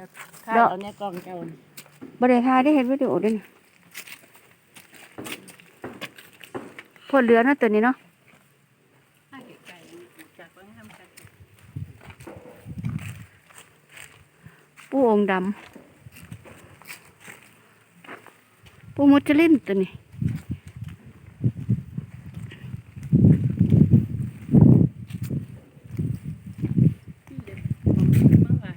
จะข้าวเอาเนี่ยกล่องเจ้าบ่ได้ถ่ายได้เห็นวิดีโอด้วยนี่พอเหลือเนาะตัวนี้เนาะข้าวไก่จากเพิ่งทำกันปูองค์ดำปูมุจลินตัวนี้ ที่เด็ดของเมื่อวาน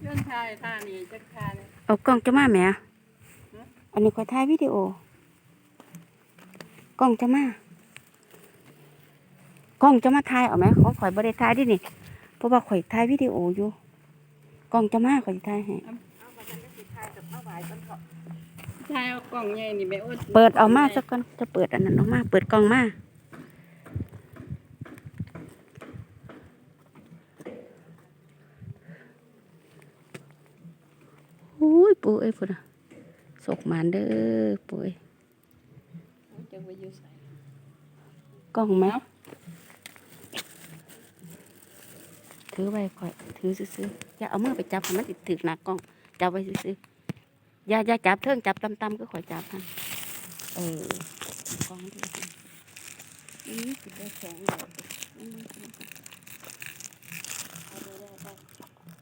เรื่อง ทายท่านี่จะทาเนี่ยเอากล้องจะมาแหมอันนี้ขอยถ่ายวิดีโอ กล้องจะมากล้องจะมาถ่ายเอาไหมของข่อยบ่ได้ถ่ายดินี่เพราะว่าข่อยถ่ายวิดีโออยู่กล้องจะมาข่อยสิถ่ายให้ทายเอากล่องใหญ่นี่แม่อ้นเปิดเอามาสักก่อนจะเปิดอันนั้นออกมา เปิดกล้องมา ปูเอ้ยพุ่นนะสกมานเด้อปูเอ้ยกล้องไหมถือไว้ข่อยถือซื้ออย่าเอามือไปจับมันติดถึกหนักกล้องจับไว้ซื้ออย่าอย่าจับเทิงจับตำๆก็ข่อยจับมันเออกล้องดีอือสิดได้แข็งเลยอืมเอาเรื่อยๆไปอืมสองเลย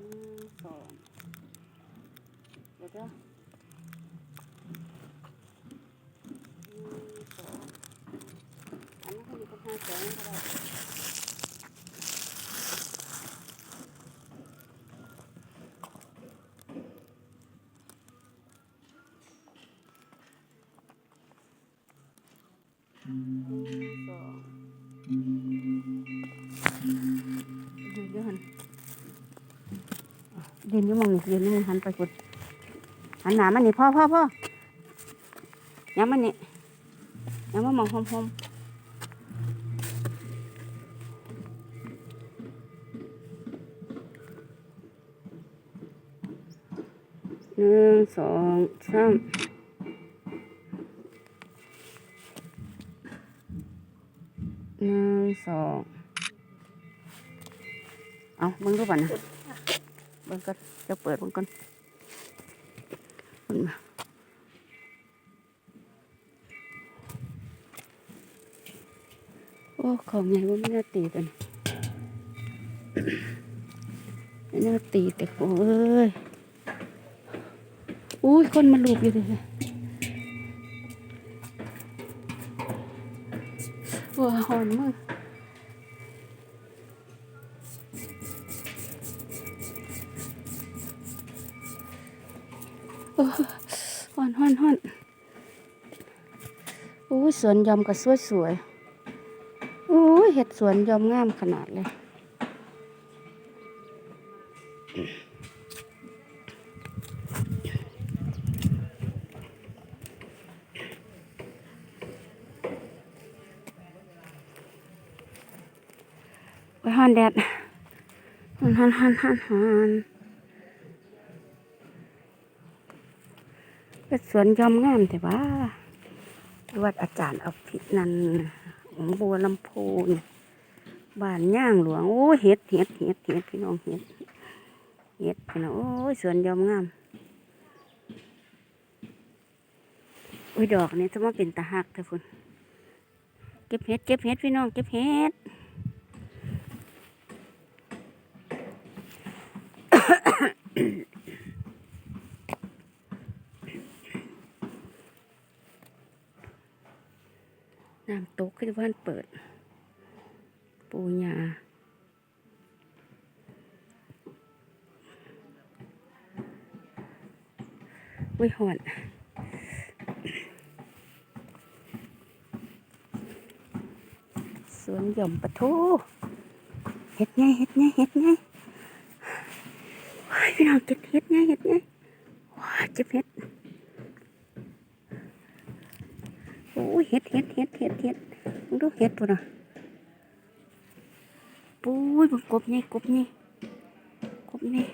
อืม สองอันนั้นก็อยู่ อะเดินอยังมองนี่เดินอยังมองหันไปกุดหันหนามันนี่พ่อพ่อพ่อย้ำมันนี่ย้ำมันมองหอมหอมหนึ่งสองสามหนึ่งสองเอามึงรู้ป่ะนะ เบิ่งก่อนจะเปิดเบิ่งก่อนเบิ่งมาโอ้ ของใหญ่ว่าไม่น่าตีตันไม่น่าตีแต่โอ้ยอุ้ย คนมาลูบอยู่เลยว้าหอนมือโอ้อนหอนหอนโอ้ยสวนยอมก็สวยสวยโอ้ยเห็ดสวนยอมงามขนาดเลยไปหอนแดดหันหันหันหันหัน เป็นสวนยอมงามแต่ว่าวัดอาจารย์เอาพิษนันของบัวลำพูนบ้านย่างหลวง โอ้ยเห็ดเห็ดเห็ดเห็ดพี่น้องเห็ดเห็ดพี่น้องโอ้ยสวนยอมงามโอ้ยดอกนี่จะมาเป็นตาหักแต่คุณเก็บเห็ดเก็บเห็ดพี่น้องเก็บเห็ด น้ำตกคือบ้านเปิด ปูญาวิหอนสวนหย่อมปะทูเห็ดไงเห็ดไงเห็ดไงว้ายพี่น้องเก็บเห็ดไงเห็ดไงว้าเจ็บเห็ด โอ้ยเห็ดเห็ดเห็ดเห็ดเห็ดมึงดูเห็ดปุ่นอะปุ้ยมึงกบนี่กบนี่กบนี่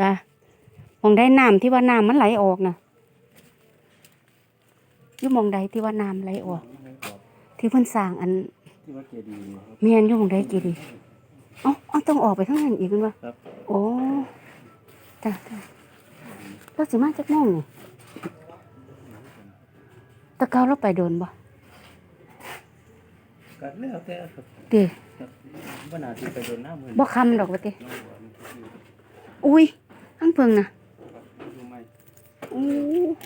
จ้ะมองได้น้ำที่ว่าน้ำมันไหลออกนะอยู่หมองใดที่ว่าน้ำไหลออก ที่เพิ่นสร้างอันที่ว่าเจดีย์ครับเมียนอยู่หมองใดกี่ดีเอ๋อต้องออกไปทางนั้นอีกแม่นวะครับโอ้จ้ะจ้ะแล้วสิมาจักโมงนี่แตะเกาเราไปโดนบ่ก็แล้วแต่ครับเด้ครับว่านาที่ไปโดนหน้ามือบ่คำดอกว่าติน้องบัว มันคืออุ้ยทั้งเพิงน่ะครับดูไหมอู้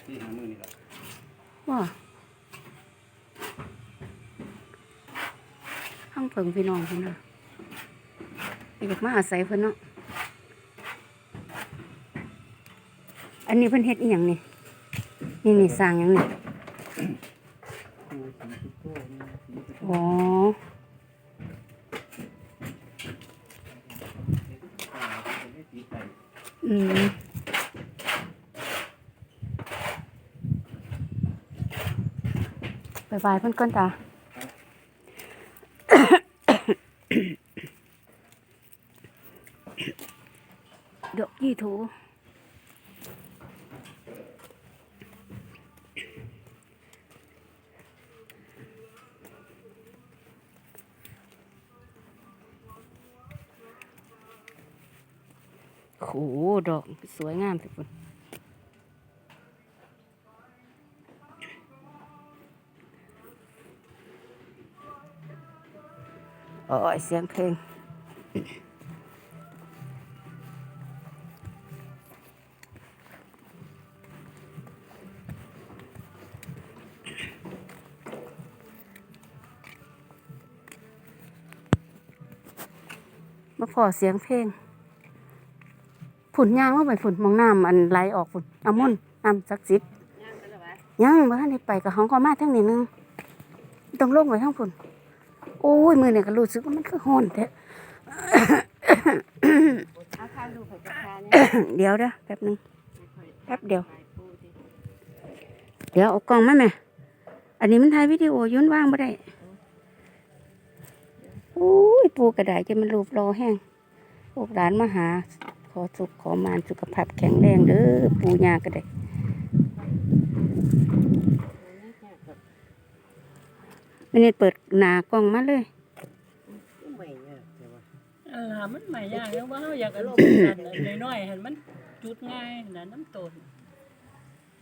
ที่หามือนี่แหละว่าทั้งเพิงพี่น้องเพิ่นน่ะอยากมาอาศัยเพิ่นเนาะ อันนี้เพิ่นเฮ็ดอีหยังนี่ นี่นี่สร้างหยังนี่ครูสีสุโต้นี่สีสุโต้อ๋อ อ่าเป็นให้สีไก่ อืมไปไหว้เพิ่ โหดอกสวยงามทุกคนโอ้ยเสียงเพลงมาขอเสียงเพลง ผุนยางว่าไปผุนมองน้ำอันไหลออกผุนเอามุ่นน้ำศักดิ์สิทธิ์ย่างไปแล้ววะยังบ่ทันได้ไปกับห้องก็มาทั้งนี้นึงต้องลงไปทั้งผุนโอ้ยมือเนี่ยก็รู้สึกว่ามันคือฮอนแท้เดี๋ยวเด้อแป๊บหนึงแป๊บเดียว เดี๋ยวเอากล่องมาแม่อันนี้มันถ่ายวิดีโอยุ่นว่างบ่ได้โอ้ยปูกระดาษจะมันรูปรอแห้งลูกหลานมาหา ขอสุขขอมานสุขภาพแข็งแรงเด้อปูยาก็ได้ไม่ได้เปิดหนากล้องมาเลยไม่เนี่ยแต่ว่าเออมันใหม่ยากแล้วว่าเราอยากอารมณ์กันน้อยๆเห็นมันจุดง่ายนะน้ำต้น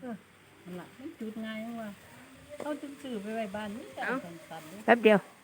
เออนั่นล่ะมันจุดง่ายว่าเขาจึงซื้อไปไว้บ้านนี่แต่สั่นๆแป๊บเดียวเ